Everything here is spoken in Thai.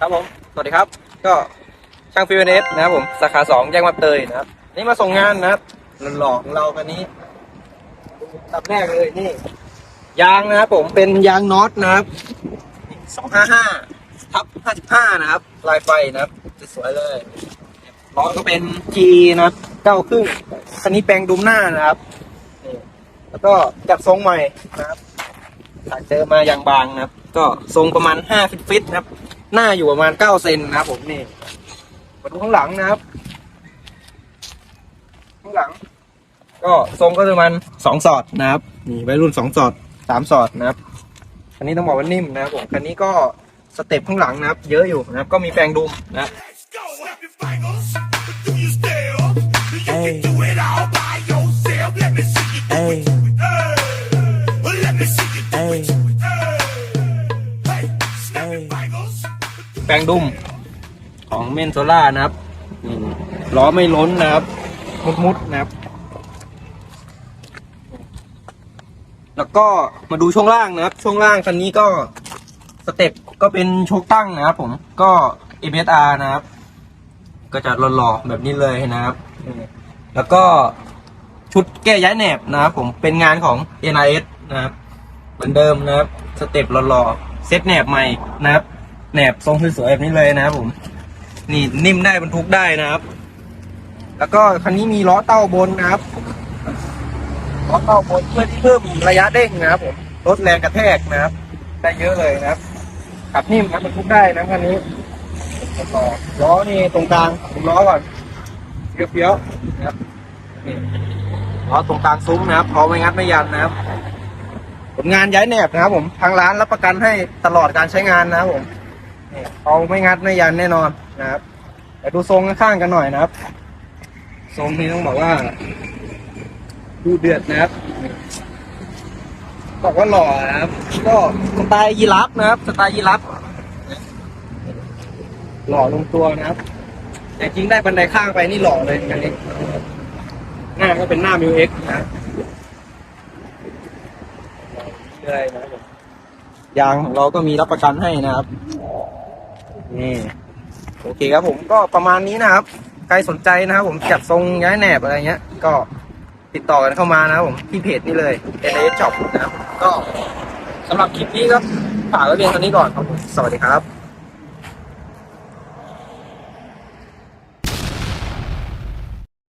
ครับผม สวัสดีครับ ก็ช่างฟิวเนสนะครับผม สาขาสองแยกมาเตยนะครับ นี่มาส่งงานนะครับหล่อๆของเราคันนี้ตับแรกเลยนี่ ยางนะครับผม เป็นยางน็อตนะครับสองห้าห้าทับห้าสิบห้านะครับ ลายไฟนะครับ สวยๆเลยล้อก็เป็น G นะครับเก้าครึ่งคันนี้แปลงดุมหน้านะครับนี่แล้วก็จัดทรงใหม่นะครับตัดเจอมาอย่างบางนะครับ ก็ทรงประมาณห้าฟิตฟิตนะครับ หน้าอยู่ประมาณเก้าเซนนะครับผมนี่มาดูข้างหลังนะครับ ข้างหลัง ก็ทรงก็ประมาณสองสอดนะครับ นี่วัยรุ่นสองสอดสามสอดนะครับคันนี้ต้องบอกว่านิ่มนะครับผมคันนี้ก็สเต็ปข้างหลังนะครับ เยอะอยู่นะครับ ก็มีแปลงดุมนะครับ Go, happy แปลงดุมของเมนโซล่านะครับล้อไม่ล้นนะครับ มุดมุดๆนะครับ แล้วก็มาดูช่วงล่างนะครับ ช่วงล่างคันนี้ก็สเต็ปก็เป็นโชคตั้งนะครับผมก็ MSR นะครับ ก็จะหล่อๆแบบนี้เลยนะครับ แล้วก็ชุดแก้ย้ายแหนบนะครับ ผมเป็นงานของ NIS นะครับ เหมือนเดิมนะครับ สเต็ปหล่อๆเซตแหนบใหม่นะครับ แหนบทรงสวยๆแบบนี้เลยนะครับผม นี่นิ่มได้บรรทุกได้นะครับ แล้วก็คันนี้มีล้อเต้าบนนะครับล้อเต้าบนเพื่อที่เพิ่มระยะเด้งนะครับผมลดแรงกระแทกนะครับ ได้เยอะเลยนะครับขับนิ่มนะบรรทุกได้นะคันนี้ต่อล้อนี่ตรงกลางผมล้อก่อนเฟี้ยวๆนะครับนี่ล้อตรงกลางซุ้มนะครับพอไม่งัดไม่ยันนะครับผลงานย้ายแหนบนะครับผมทางร้านรับประกันให้ตลอดการใช้งานนะครับผม เอาไม่งัดไม่ยันแน่นอนนะครับเดี๋ยวดูทรงข้างๆกันหน่อยนะครับ ทรงนี้ต้องบอกว่า ดูเดือดนะครับบอกว่าหล่อนะครับ ก็สไตล์ยีราฟนะครับสไตล์ยีราฟหล่อลงตัวนะครับ แต่จริงได้บันไดข้างไปนี่หล่อเลยอย่างนี้หน้าก็เป็นหน้ามิวเอ็กนะครับเลยนะครับยางของเราก็มีรับประกันให้นะครับ นี่โอเคครับผมก็ประมาณนี้นะครับ ใครสนใจนะครับผมจัดทรงย้ายแหนบอะไรเงี้ย ก็ติดต่อกันเข้ามานะครับผมที่เพจนี้เลย n s Shop นะครับก็สำหรับคลิปนี้ก็ฝากไว้เพียงเท่านี้ก่อนครับผมสวัสดีครับ